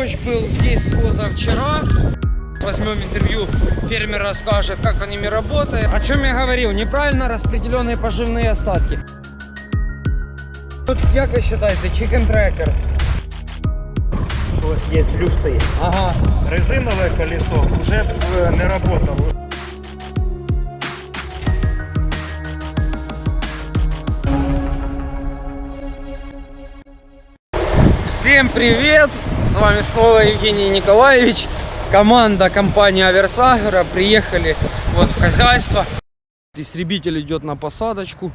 Дождь был здесь позавчера. Возьмем интервью, фермер расскажет, как он ими работает. О чем я говорил? Неправильно распределенные поживные остатки. Тут, как вы считаете, chicken tracker? Ось є люфти. Ага. Резинове колесо вже е, не працювало. Всем привет! Вами снова Евгений Николаевич. Команда компании Аверсагера приехали вот в хозяйство. Истребитель идет на посадочку.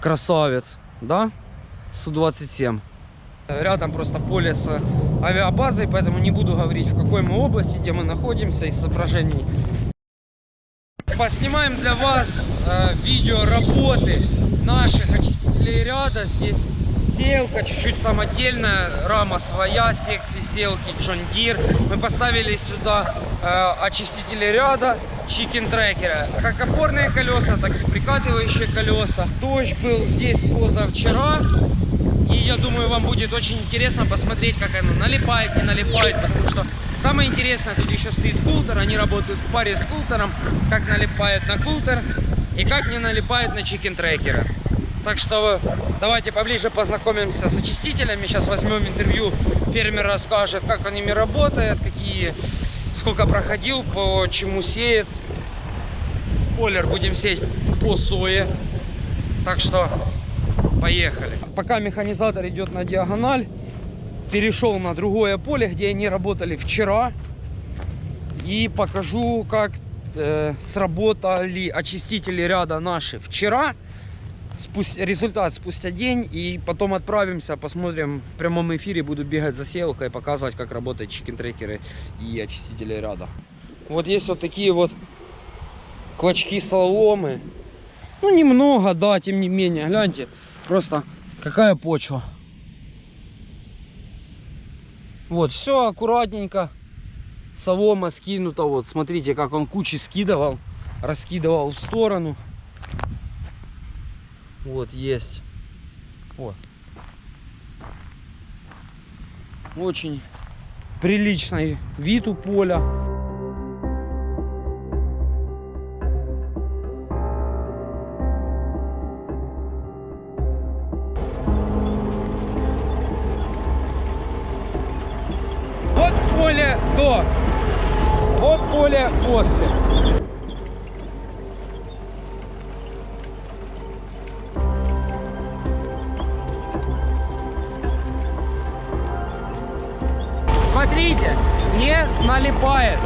Красавец, да? Су-27. Рядом просто поле с авиабазой, поэтому не буду говорить в какой мы области, где мы находимся, из соображений. Поснимаем для вас э, видео работы наших очистителей ряда. Здесь сеялка, чуть-чуть самодельная, рама своя, секции John Deere. Мы поставили сюда э, очистители ряда, чикен трекера, как опорные колеса, так и прикатывающие колеса. Дождь был здесь позавчера. И я думаю, вам будет очень интересно посмотреть, как оно налипает, не налипает, потому что самое интересное, тут еще стоит култер, они работают в паре с култером, как налипает на култер и как не налипает на чикен трекеры. Так что давайте поближе познакомимся с очистителями. Сейчас возьмем интервью, фермер расскажет, как он ими работает, какие, сколько проходил, по чему сеет. Спойлер, будем сеять по сое. Так что Поехали. Пока механизатор идет на диагональ, перешел на другое поле, где они работали вчера. И покажу, как э, сработали очистители ряда наши вчера. Спусть- результат спустя день. И потом отправимся, посмотрим в прямом эфире. Буду бегать за сеялкой, показывать, как работают чикен-трекеры и очистители ряда. Вот есть вот такие вот клочки соломы. Ну, немного, да, тем не менее. Гляньте, просто какая почва. Вот, все аккуратненько. Солома скинута. Вот, смотрите, как он кучи скидывал. Раскидывал в сторону. Вот, есть. Вот. Очень приличный вид у поля. Вот поле до. Вот поле после. Смотрите, не налипает.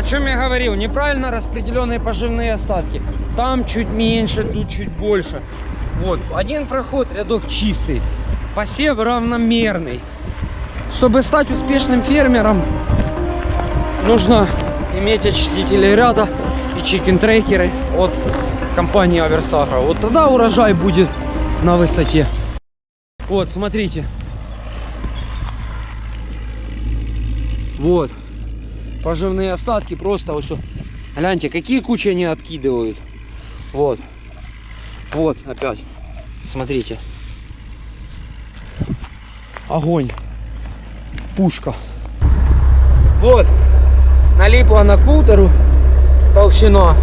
О чем я говорил, неправильно распределенные поживные остатки. Там чуть меньше, тут чуть больше. Вот, один проход, рядок чистый, посев равномерный. Чтобы стать успешным фермером, нужно иметь очистители ряда и чикен-трекеры от компании Аверсагра. Вот тогда урожай будет на высоте. Вот, смотрите. Вот поживные остатки просто вот всё. Гляньте, какие кучи они откидывают. Вот. Вот, опять. Смотрите. Огонь. Пушка. Вот. Налипла на кутеру толщина.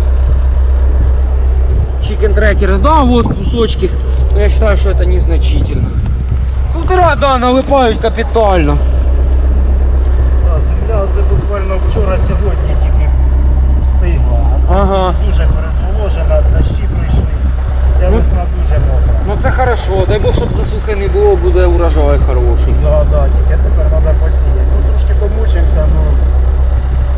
Чикен трекер. Да, вот кусочки. Но я считаю, что это незначительно. Кутера, да, налипают капитально. Земля оце буквально вчора-сьогодні тільки встигла. Ага. Дуже перезволожена, дощі прийшли. Вся Ну, весна дуже мокра. Ну це хорошо, дай Бог, щоб засухи не було, буде урожай хороший. Да, да, тільки тепер треба посіяти. Ну трошки помучимося, ну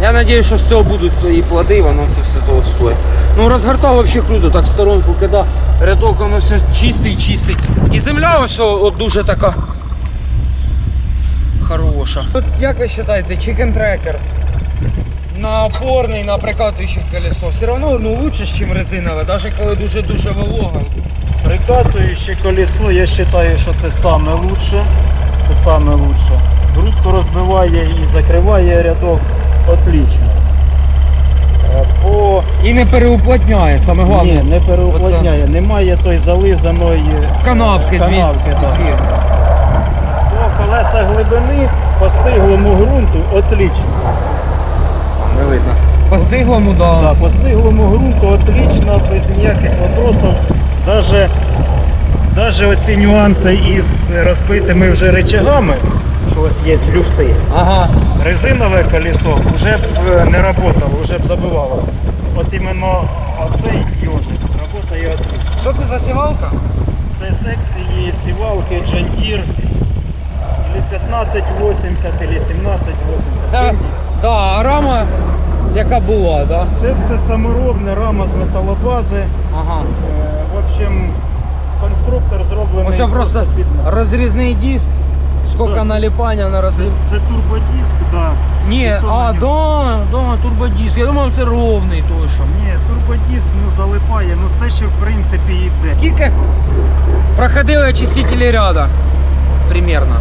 Я надеюсь, що з цього будуть свої плоди, воно це все того стоїть. Ну розгортав вообще круто, так в сторонку кидав, рядок воно все чистий, чистий. І земля ось о- от дуже така хороша. От як ви вважаєте, chicken tracker на опорний, на прикатуюче колесо, все одно ну, лучше, ніж резинове, навіть коли дуже-дуже волога. Прикатуюче колесо, я вважаю, що це саме лучше. Це саме лучше. Грудку розбиває і закриває рядок отлично. Е, По... І не переуплотняє, саме головне. Ні, не переуплотняє. Немає той зализаної Канавки, дві. канавки. Дві. По колеса глибини по стиглому ґрунту отлично. Не видно. По стиглому, да. Да, по стиглому ґрунту отлично, без ніяких вопросів. Даже, даже оці нюанси із розбитими вже речагами, що ось є люфти. Ага. Резинове колесо вже б е, не працювало, вже б забивало. От іменно оцей йожик працює отлично. Що це за сівалка? Це секції сівалки или 1580 или 1780. Це да, рама, яка була, да? Це все саморобне, рама з металобази. Ага. Е, В общем, конструктор зроблений. Ось просто під розрізний диск, скільки Да, наліпання на Це, розріз. це турбодиск, да. Ні, а, не- да, да, турбодиск. Я думав, це ровний той, що. Ні, турбодиск ну, залипає, ну це ще в принципі йде. Скільки проходили очистителі ряда? Примерно.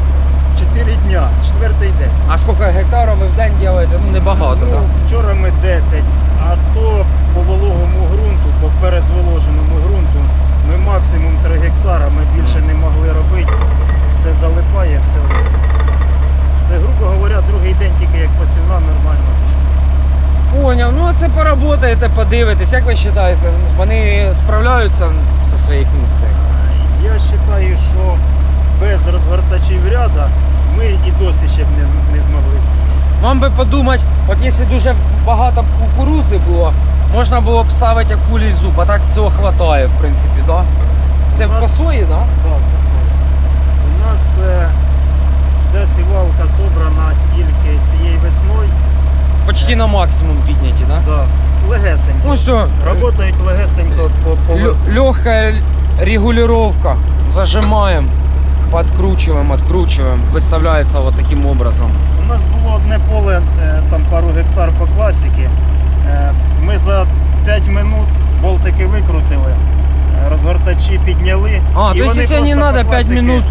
4 дня, четвертий день. А скільки гектарів ви в день робите? Ну, небагато, ну, так? Вчора ми 10, а то по вологому ґрунту, по перезволоженому ґрунту, ми максимум 3 гектара, ми більше не могли робити. Все залипає, все. липає. Це, грубо говоря, другий день тільки як посівна нормально пішла. Поняв, ну це поработаєте, подивитесь. Як ви вважаєте, вони справляються зі своєю функцією? Я вважаю, що без розгортачів ряда ми і досі ще б не, не змогли. Вам би подумати, от якщо дуже багато б кукурузи було, можна було б ставити акулій зуб, а так цього вистачає, в принципі, да? Це У нас- по сої, да? Так, це слово. У нас е, ця сівалка собрана тільки цією весною. Почти на максимум підняті, да? Да. Легесенько. Ну все, Работають легесенько по, по... легкая регулировка. Зажимаем, подкручиваем, откручиваем. Выставляется вот таким образом. У нас було одне поле, е, там пару гектар по класіки. Е, Ми за 5 минут болтики викрутили, е, розгортачі підняли. А, і то есть вони если не просто надо по 5 класіки- минут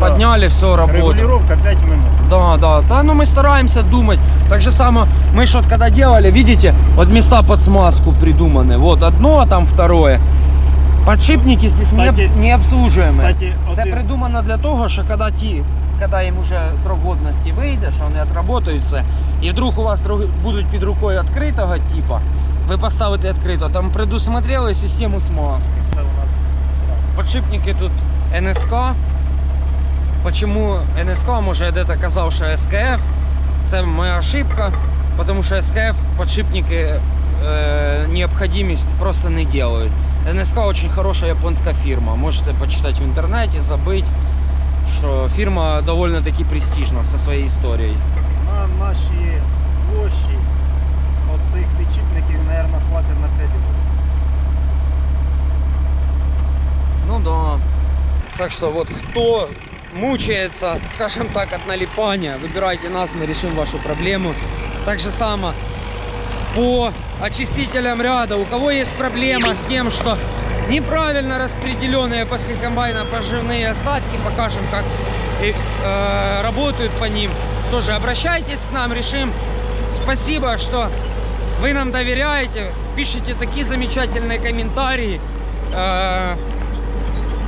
Да. подняли, все, работает. Регулировка 5 минут. Да, да, да, ну мы стараемся думать. Так же само, мы что когда делали, видите, вот места под смазку придуманы. Вот одно, а там второе. Подшипники здесь не, Кстати- не обслуживаемые. Кстати, один- придумано для того, що коли ті, коли їм вже срок годності вийде, що вони відработаються, і вдруг у вас друг- будуть під рукою відкритого типу, ви поставите відкрито, там предусмотрели систему смазки. Це у нас зразу. Подшипники тут НСК. Почему НСК, може я де-то казав, що СКФ. Це моя ошибка, тому що СКФ подшипники э, необходимость просто не делают. НСК очень хорошая японская фирма. Можете почитать в интернете, забыть, что фирма довольно-таки престижна со своей историей. На нашій площі оцих підшипників, мабуть, хватить на 5 років. Ну да. Так что вот кто мучается, скажем так, от налипания, выбирайте нас, мы решим вашу проблему. Так же само по очистителям ряда. У кого есть проблема с тем, что неправильно распределенные после комбайна поживные остатки, покажем, как э, работают по ним, тоже обращайтесь к нам, решим. Спасибо, что вы нам доверяете, пишите такие замечательные комментарии. Э,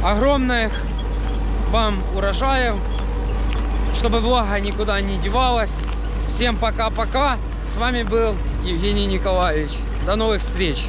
огромных вам урожаев, чтобы влага никуда не девалась. Всем пока-пока. С вами был Евгений Николаевич. До новых встреч.